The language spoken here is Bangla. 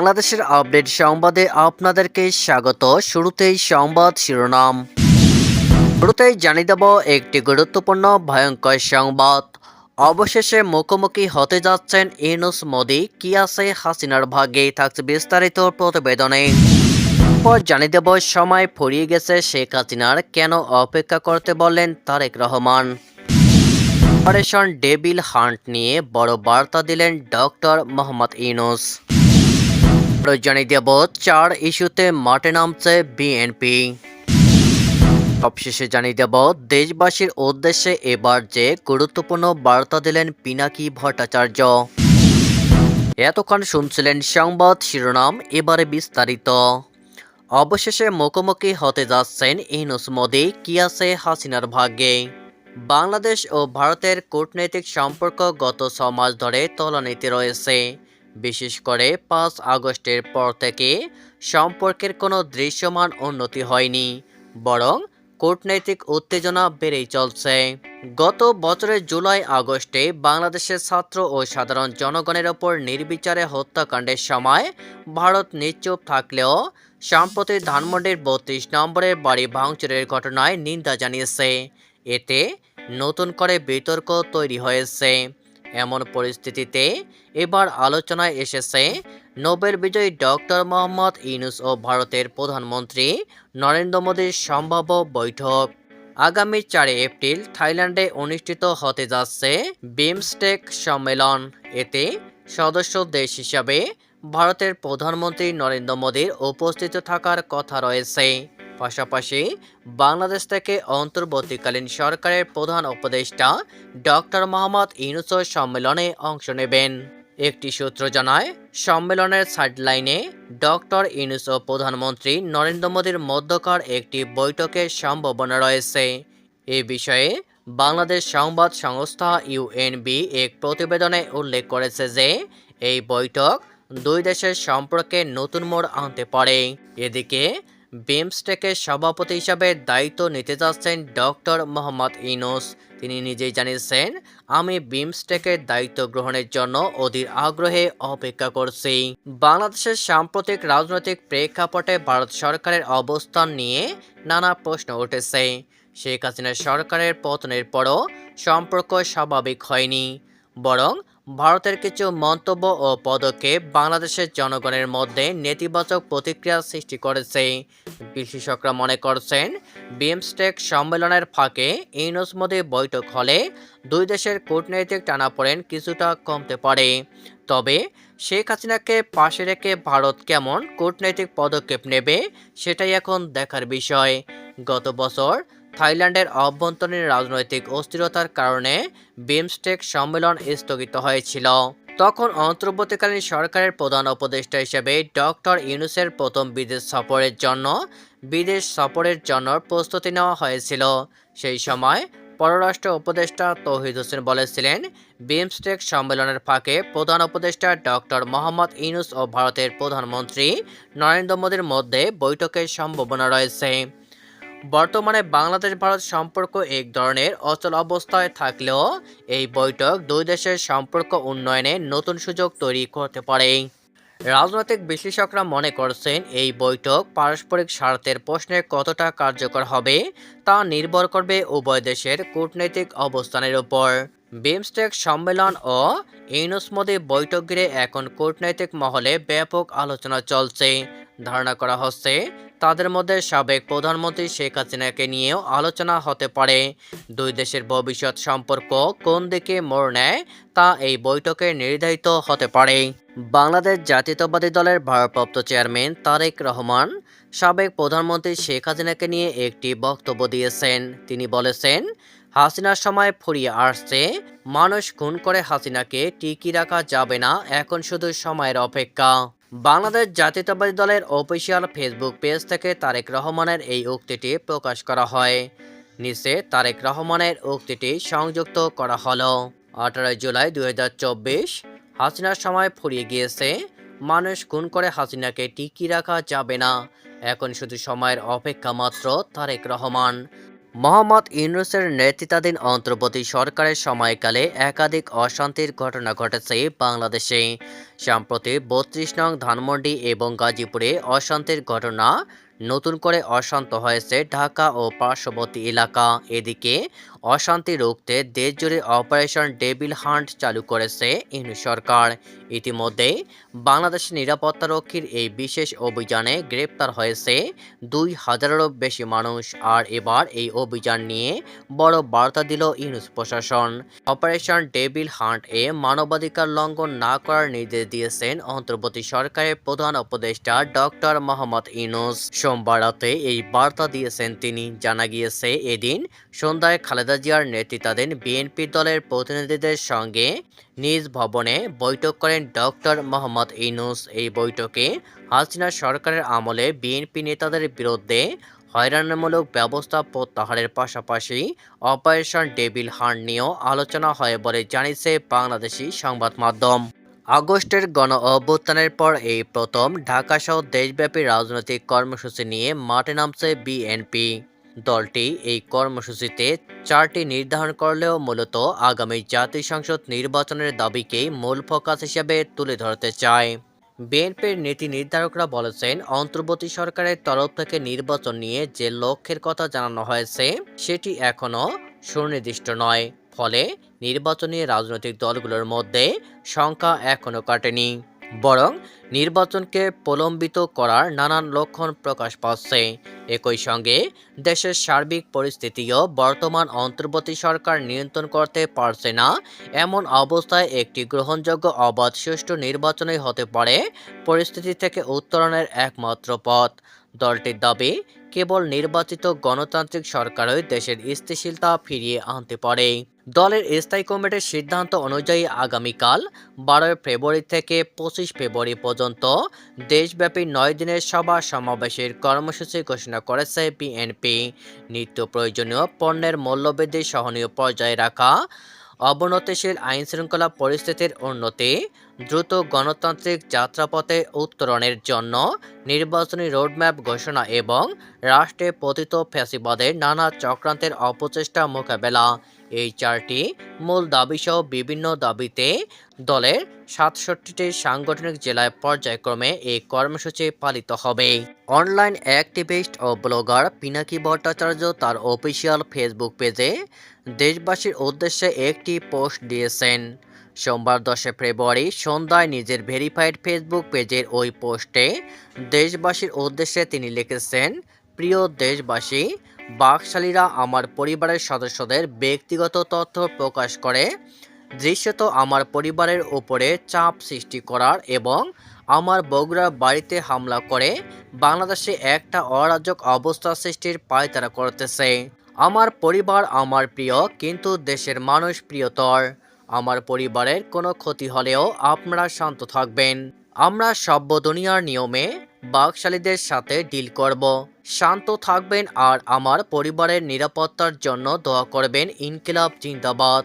বাংলাদেশের আপডেট সংবাদে আপনাদেরকে স্বাগত। শুরুতেই সংবাদ শিরোনাম। শুরুতেই জানিয়ে দেব একটি গুরুত্বপূর্ণ, ভয়ঙ্কর সংবাদ। অবশেষে মুখোমুখি হতে যাচ্ছেন ইনুস মোদি। কি আছে হাসিনার ভাগ্যে? থাকছে বিস্তারিত প্রতিবেদনে। পর জানিয়ে দেব, সময় ফুরিয়ে গেছে শেখ হাসিনার। কেন অপেক্ষা করতে বললেন Tarique Rahman? Operation devil hunt নিয়ে বড় বার্তা দিলেন ডক্টর মোহাম্মদ ইনুস আরও জানিয়ে দেব, চার ইস্যুতে মাঠে নামছে বিএনপি। সবশেষে জানিয়ে দেব, দেশবাসীর উদ্দেশ্যে এবার যে গুরুত্বপূর্ণ বার্তা দিলেন পিনাকি ভট্টাচার্য। এতক্ষণ শুনছিলেন সংবাদ শিরোনাম, এবারে বিস্তারিত। অবশেষে মুখোমুখি হতে যাচ্ছেন ইনুস মোদি কি আছে হাসিনার ভাগ্যে। বাংলাদেশ ও ভারতের কূটনৈতিক সম্পর্ক গত ছ মাস ধরে তলানিতে রয়েছে। বিশেষ করে পাঁচ আগস্টের পর থেকে সম্পর্কের কোনো দৃশ্যমান উন্নতি হয়নি, বরং কূটনৈতিক উত্তেজনা বেড়েই চলছে। গত বছরের জুলাই আগস্টে বাংলাদেশের ছাত্র ও সাধারণ জনগণের ওপর নির্বিচারে হত্যাকাণ্ডের সময় ভারত নিশ্চুপ থাকলেও সম্প্রতি ধানমন্ডির বত্রিশ নম্বরের বাড়ি ভাঙচুরের ঘটনায় নিন্দা জানিয়েছে। এতে নতুন করে বিতর্ক তৈরি হয়েছে। এমন পরিস্থিতিতে এবার আলোচনায় এসেছে নোবেল বিজয়ী ডক্টর মোহাম্মদ ইউনুস ও ভারতের প্রধানমন্ত্রী নরেন্দ্র মোদীর সম্ভাব্য বৈঠক। আগামী চারে এপ্রিল থাইল্যান্ডে অনুষ্ঠিত হতে যাচ্ছে বিমস্টেক সম্মেলন। এতে সদস্য দেশ হিসাবে ভারতের প্রধানমন্ত্রী নরেন্দ্র মোদীর উপস্থিত থাকার কথা রয়েছে। পাশাপাশি বাংলাদেশ থেকে অন্তর্বর্তীকালীন সরকারের প্রধান উপদেষ্টা ডক্টর মোহাম্মদ ইউনুসও সম্মেলনে অংশ নেবেন। একটি সূত্র জানায়, সম্মেলনের সাইডলাইনে ডক্টর ইউনুস ও প্রধানমন্ত্রী নরেন্দ্র মোদীর মধ্যকার একটি বৈঠকের সম্ভাবনা রয়েছে। এ বিষয়ে বাংলাদেশ সংবাদ সংস্থা ইউএনবি এক প্রতিবেদনে উল্লেখ করেছে যে, এই বৈঠক দুই দেশের সম্পর্কে নতুন মোড় আনতে পারে। এদিকে বিমস্টেকের সভাপতি হিসাবে দায়িত্ব নিতে যাচ্ছেন ডক্টর মোহাম্মদ ইনোস তিনি নিজেই জানিয়েছেন, আমি বিমস্টেকের দায়িত্ব গ্রহণের জন্য অধীর আগ্রহে অপেক্ষা করছি। বাংলাদেশের সাম্প্রতিক রাজনৈতিক প্রেক্ষাপটে ভারত সরকারের অবস্থান নিয়ে নানা প্রশ্ন উঠেছে। শেখ হাসিনার সরকারের পতনের পরও সম্পর্ক স্বাভাবিক হয়নি, বরং ভারতের কিছু মন্তব্য ও পদক্ষেপ বাংলাদেশের জনগণের মধ্যে নেতিবাচক প্রতিক্রিয়া সৃষ্টি করেছে। বিশেষজ্ঞরা মনে করছেন বিমস্টেক সম্মেলনের ফাঁকে ইউনুস মোদী বৈঠক হলে দুই দেশের কূটনৈতিক টানাপোড়েন কিছুটা কমতে পারে। তবে শেখ হাসিনাকে পাশে রেখে ভারত কেমন কূটনৈতিক পদক্ষেপ নেবে, সেটাই এখন দেখার বিষয়। গত বছর থাইল্যান্ডের অভ্যন্তরীণ রাজনৈতিক অস্থিরতার কারণে বিমস্টেক সম্মেলন স্থগিত হয়েছিল। তখন অন্তর্বর্তীকালীন সরকারের প্রধান উপদেষ্টা হিসেবে ডক্টর ইউনুসের প্রথম বিদেশ সফরের জন্য, বিদেশ সফরের জন্য প্রস্তুতি নেওয়া হয়েছিল। সেই সময় পররাষ্ট্র উপদেষ্টা তৌহিদ হোসেন বলেছিলেন, বিমস্টেক সম্মেলনের ফাঁকে প্রধান উপদেষ্টা ডক্টর মোহাম্মদ ইউনুস ও ভারতের প্রধানমন্ত্রী নরেন্দ্র মোদীর মধ্যে বৈঠকের সম্ভাবনা রয়েছে। বর্তমানে বাংলাদেশ ভারত সম্পর্ক এক ধরনের অচল অবস্থায় থাকলেও এই বৈঠক দুই দেশের সম্পর্ক উন্নয়নে নতুন সুযোগ তৈরি করতে পারে। রাজনৈতিক বিশ্লেষকরা মনে করছেন, এই বৈঠক পারস্পরিক স্বার্থের প্রশ্নে কতটা কার্যকর হবে তা নির্ভর করবে উভয় দেশের কূটনৈতিক অবস্থানের উপর। বিমস্টেক সম্মেলন ও ইউনুস মোদী বৈঠক ঘিরে এখন কূটনৈতিক মহলে ব্যাপক আলোচনা চলছে। ধারণা করা হচ্ছে, তাদের মধ্যে সাবেক প্রধানমন্ত্রী শেখ হাসিনাকে নিয়েও আলোচনা হতে পারে। দুই দেশের ভবিষ্যৎ সম্পর্ক কোন দিকে মোড় নেয়, তা এই বৈঠকে নির্ধারিত হতে পারে। বাংলাদেশ জাতীয়তাবাদী দলের ভারপ্রাপ্ত চেয়ারম্যান তারেক রহমান সাবেক প্রধানমন্ত্রী শেখ হাসিনাকে নিয়ে একটি বক্তব্য দিয়েছেন। তিনি বলেছেন, হাসিনার সময় ফুরিয়ে আসছে, মানুষ খুন করে হাসিনাকে টিকি রাখা যাবে না, এখন শুধু সময়ের অপেক্ষা। বাংলাদেশ জাতীয়তাবাদী দলের অফিসিয়াল ফেসবুক পেজ থেকে তারেক রহমানের এই উক্তিটি প্রকাশ করা হয়। নিচে তারেক রহমানের উক্তিটি সংযুক্ত করা হলো। আঠারোই জুলাই দুই হাজার চব্বিশ, হাসিনার সময় ফুরিয়ে গিয়েছে। মানুষ খুন করে হাসিনাকে টিকি রাখা যাবে না। এখন শুধু সময়ের অপেক্ষা মাত্র তারেক রহমান। মোহাম্মদ ইউনুসের নেতৃত্বাধীন অন্তর্বর্তী সরকারের সময়কালে একাধিক অশান্তির ঘটনা ঘটেছে বাংলাদেশে। সম্প্রতি বত্রিশ নং ধানমন্ডি এবং গাজীপুরে অশান্তির ঘটনা নতুন করে অশান্ত হয়েছে ঢাকা ও পার্শ্ববর্তী এলাকা। এদিকে অশান্তি রুখতে দেশজুড়ে অপারেশন ডেবিল হান্ট চালু করেছে ইউনুস সরকার। ইতিমধ্যে বাংলাদেশ নিরাপত্তারক্ষীর এই বিশেষ অভিযানে গ্রেপ্তার হয়েছে দুই হাজারেরও বেশি মানুষ। আর এবার এই অভিযান নিয়ে বড় বার্তা দিল ইউনুস প্রশাসন। অপারেশন ডেবিল হান্ট এ মানবাধিকার লঙ্ঘন না করার নির্দেশ দিয়েছেন অন্তর্বর্তী সরকারের প্রধান উপদেষ্টা ডক্টর মোহাম্মদ ইউনুস। সোমবার রাতে এই বার্তা দিয়েছেন তিনি। জানা গিয়েছে, এদিন সন্ধ্যায় খালেদা জিয়ার নেতৃত্বাধীন বিএনপি দলের প্রতিনিধিদের সঙ্গে নিজ ভবনে বৈঠক করেন ডক্টর মোহাম্মদ ইউনুস। এই বৈঠকে হাসিনা সরকারের আমলে বিএনপি নেতাদের বিরুদ্ধে হয়রানিমূলক ব্যবস্থা প্রত্যাহারের পাশাপাশি অপারেশন ডেবিল হান্ট নিয়েও আলোচনা হয় বলে জানিয়েছে বাংলাদেশি সংবাদ মাধ্যম। আগস্টের গণ অভ্যুত্থানের পর এই প্রথম ঢাকাসহ দেশব্যাপী রাজনৈতিক কর্মসূচি নিয়ে মাঠে নামছে বিএনপি। দলটি এই কর্মসূচিতে চারটি নির্ধারণ করলেও মূলত আগামী জাতীয় সংসদ নির্বাচনের দাবিকেই মূল ফোকাস হিসেবে তুলে ধরতে চায়। বিএনপির নীতি নির্ধারকরা বলেছেন, অন্তর্বর্তী সরকারের তরফ থেকে নির্বাচন নিয়ে যে লক্ষ্যের কথা জানানো হয়েছে, সেটি এখনও সুনির্দিষ্ট নয়। ফলে নির্বাচনী রাজনৈতিক দলগুলোর মধ্যে সংখ্যা এখনও কাটেনি। বরং নির্বাচনকে প্রলম্বিত করার নানান লক্ষণ প্রকাশ পাচ্ছে। একই সঙ্গে দেশের সার্বিক পরিস্থিতিও বর্তমান অন্তর্বর্তী সরকার নিয়ন্ত্রণ করতে পারছে না। এমন অবস্থায় একটি গ্রহণযোগ্য অবাধ সুষ্ঠু নির্বাচনই হতে পারে, পরিস্থিতি থেকে উত্তরণের একমাত্র পথ। দলটির দাবি কেবল নির্বাচিত গণতান্ত্রিক সরকারই দেশের স্থিতিশীলতা ফিরিয়ে আনতে পারে। দলের স্থায়ী কমিটির সিদ্ধান্ত অনুযায়ী আগামীকাল বারোই ফেব্রুয়ারি থেকে পঁচিশ ফেব্রুয়ারি পর্যন্ত দেশব্যাপী নয় দিনের সভা সমাবেশের কর্মসূচি ঘোষণা করেছে বিএনপি। নিত্য প্রয়োজনীয় পণ্যের মূল্যবৃদ্ধি সহনীয় পর্যায়ে রাখা, অবনতিশীল আইন শৃঙ্খলা পরিস্থিতির উন্নতি দ্রুত গণতান্ত্রিক যাত্রাপথে উত্তরণের জন্য নির্বাচনী রোডম্যাপ ঘোষণা এবং রাষ্ট্রে পতিত ফ্যাসিবাদের নানা চক্রান্তের অপচেষ্টা মোকাবেলা। এই চারটি মূল দাবিসহ বিভিন্ন দাবিতে দলের সাতষট্টিটি সাংগঠনিক জেলায় পর্যায়ক্রমে এই কর্মসূচি পালিত হবে। অনলাইন অ্যাক্টিভিস্ট ও ব্লগার পিনাকি ভট্টাচার্য তার অফিসিয়াল ফেসবুক পেজে দেশবাসীর উদ্দেশ্যে একটি পোস্ট দিয়েছেন। সোমবার দশে ফেব্রুয়ারি সন্ধ্যায় নিজের ভেরিফাইড ফেসবুক পেজের ওই পোস্টে দেশবাসীর উদ্দেশ্যে তিনি লিখেছেন, প্রিয় দেশবাসী, বাকশালীরা আমার পরিবারের সদস্যদের ব্যক্তিগত তথ্য প্রকাশ করে, দৃশ্যত আমার পরিবারের উপরে চাপ সৃষ্টি করার এবং আমার বগুড়ার বাড়িতে হামলা করে বাংলাদেশে একটা অরাজক অবস্থা সৃষ্টির পায়তারা করতেছে। আমার পরিবার আমার প্রিয়, কিন্তু দেশের মানুষ প্রিয়তর। আমার পরিবারের কোনো ক্ষতি হলেও আপনারা শান্ত থাকবেন। আমরা সভ্য দুনিয়ার নিয়মে বাকশালীদের সাথে ডিল করব। শান্ত থাকবেন আর আমার পরিবারের নিরাপত্তার জন্য দোয়া করবেন ইনকিলাব জিন্দাবাদ।